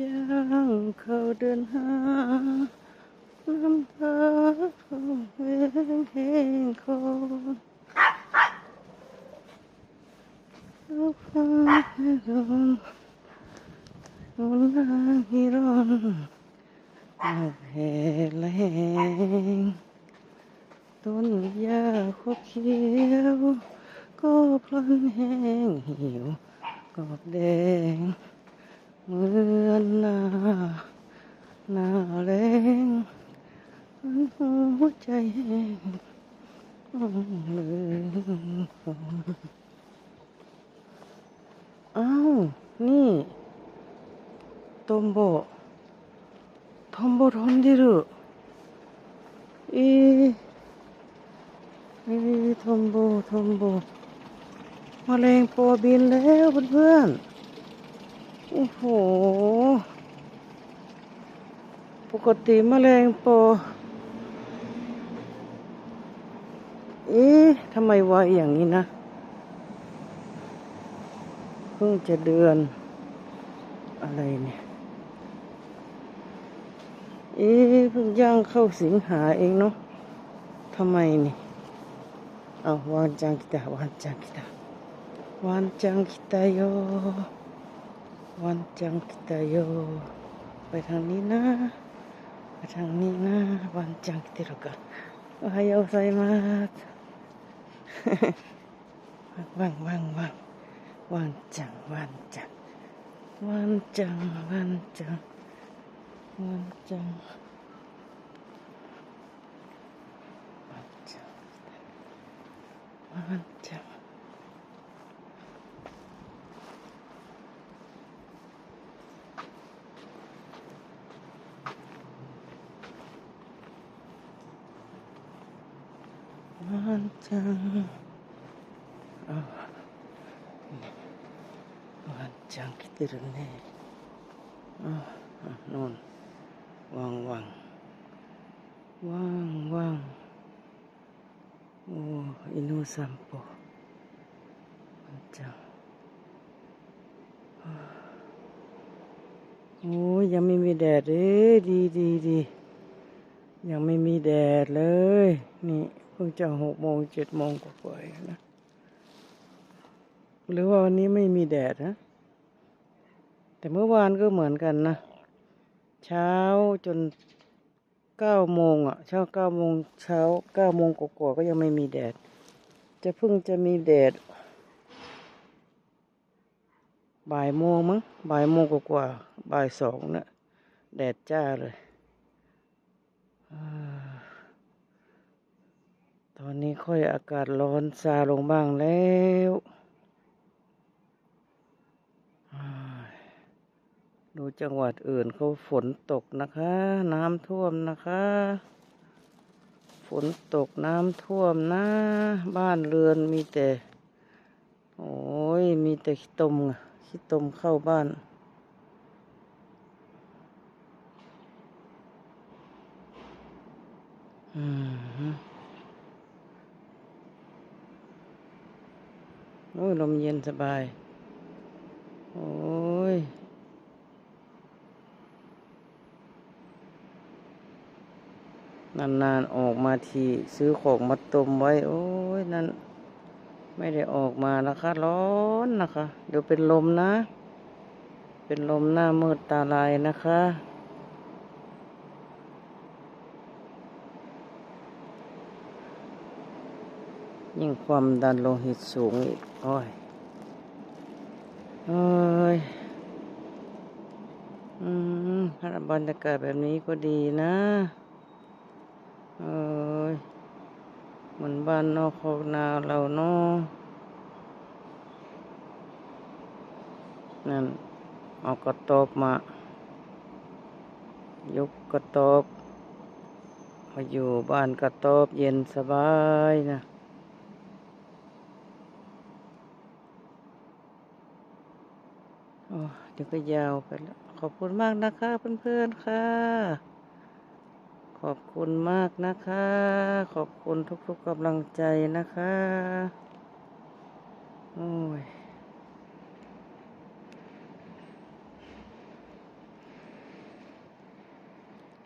ย่างเขาเดินหาน้ำตาเขาแห้งแห้งคอลูกฟ้าให้ร้อนนอนนางให้ร้อนมาแผ่แรงต้นหญ้าขบเขียวก็พลันแห้งหี่ยวกอบแดง เหมือนหน้าหน้าแรงมันหัวใจแห้งเลยอ้าว นี่トンボトンボ飛んでるえー、えー、トンボトンボมแมลงปอบินแล้วเพื่อนๆ โอ้โห ปกติแมลงปอเอ๊ะทำไมไวอย่างนี้นะ เพิ่งจะเดือน อะไรเนี่ย เอ๊ะเพิ่งย่างเข้าสิงหาเองเนาะทำไมนี่เอาวานจังกิตาวานจังกิตาวานจังกิตาโย วันจังกิตาโยไปทางนี้นะไปทางนี้นะวันจังกิตาโรกะโอฮายโอไซมาสว่างว่างว่างวันจังวันจังวันจังวันจังวันจังวันจังานจังหวานจังคิดถึงแน่นอนว่างว่างว่างว่างโอ้อินูสัมโปหวานจังโอ้ยังไม่มีแดดเลยดีดีดียังไม่มีแดดเลย นี่ พิ่งจะหกโมงเจ็ดโมงกว่าๆเองนะหรือว่าวันนี้ไม่มีแดดนะ แต่เมื่อวานก็เหมือนกันนะ เช้าจนเก้าโมงอะเช้าเก้าโมงเช้าเก้าโมงกว่าๆก็ยังไม่มีแดด จะเพิ่งจะมีแดด บ่ายโมงมั้งบ่ายโมงกว่าๆบ่ายสองนะแดดจ้าเลยอ่า ตอนนี้ค่อยอากาศร้อนซาลงบ้างแล้วดูจังหวัดอื่นเขาฝนตกนะคะ น้ำท่วมนะคะ ฝนตกน้ำท่วมนะ บ้านเรือนมีแต่ โอ้ย มีแต่ขี้ตมอะขี้ตมเข้าบ้าน อืม โอ้ลมเย็นสบาย โอ้ย นานๆออกมาที ซื้อของมาต้มไว้ โอ้ย นั่น ไม่ได้ออกมานะคะ ร้อนนะคะ เดี๋ยวเป็นลมนะ เป็นลมหน้ามืดตาลายนะคะ ยิ่งความดันโลหิตสูงอีก โอ้ยเอ้ย อืมบรรยากาศแบบนี้ก็ดีนะเอ้ยเหมือนบ้านนอกโคกนาเราเนาะนั่นเอากระตอบมา ยกกระตอบมาอยู่บ้านกระตอบเย็นสบายนะ อ้เดี๋ยวก็ยาวไปแล้ว ขอบคุณมากนะคะเพื่อนๆค่ะ ขอบคุณมากนะคะ ขอบคุณทุกๆกำลังใจนะคะ โอ้ย